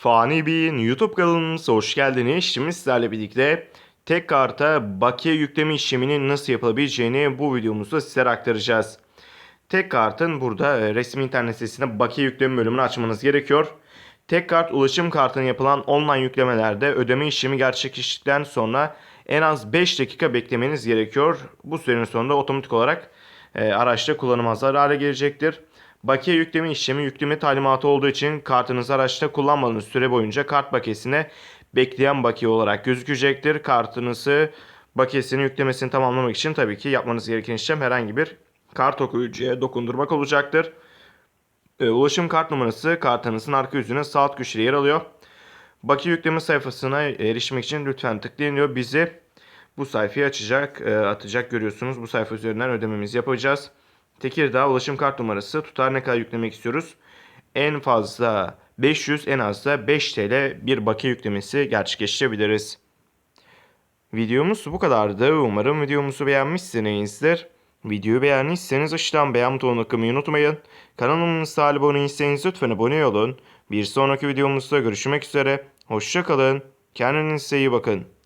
Fani Bey'in YouTube kanalımıza hoş geldiniz. Şimdi sizlerle birlikte tek karta bakiye yükleme işleminin nasıl yapılabileceğini bu videomuzda sizlere aktaracağız. Tek kartın burada e, resmi internet sitesinde bakiye yükleme bölümünü açmanız gerekiyor. Tek kart ulaşım kartına yapılan online yüklemelerde ödeme işlemi gerçekleştikten sonra en az 5 dakika beklemeniz gerekiyor. Bu sürenin sonunda otomatik olarak e, araçta kullanım hazır gelecektir. Bakiye yükleme işlemi yükleme talimatı olduğu için kartınızı araçta kullanmadığınız süre boyunca kart bakiyesine bekleyen bakiye olarak gözükecektir. Kartınızı bakiyesini yüklemesini tamamlamak için tabii ki yapmanız gereken işlem herhangi bir kart okuyucuya dokundurmak olacaktır. E, ulaşım kart numarası kartınızın arka yüzüne sağ alt köşede yer alıyor. Bakiye yükleme sayfasına erişmek için lütfen tıklayın diyor. Bizi bu sayfayı açacak, e, atacak görüyorsunuz. Bu sayfa üzerinden ödememizi yapacağız. Tekirdağ ulaşım kart numarası tutar ne kadar yüklemek istiyoruz. En fazla 500 en az da 5 TL bir bakiye yüklemesi gerçekleştirebiliriz. Videomuz bu kadardı. Umarım videomuzu beğenmişsinizdir. Videoyu beğendiyseniz aşağıdan beğen butonuna tıklamayı unutmayın. Kanalımıza abone değilseniz lütfen abone olun. Bir sonraki videomuzda görüşmek üzere. Hoşçakalın. Kendinize iyi bakın.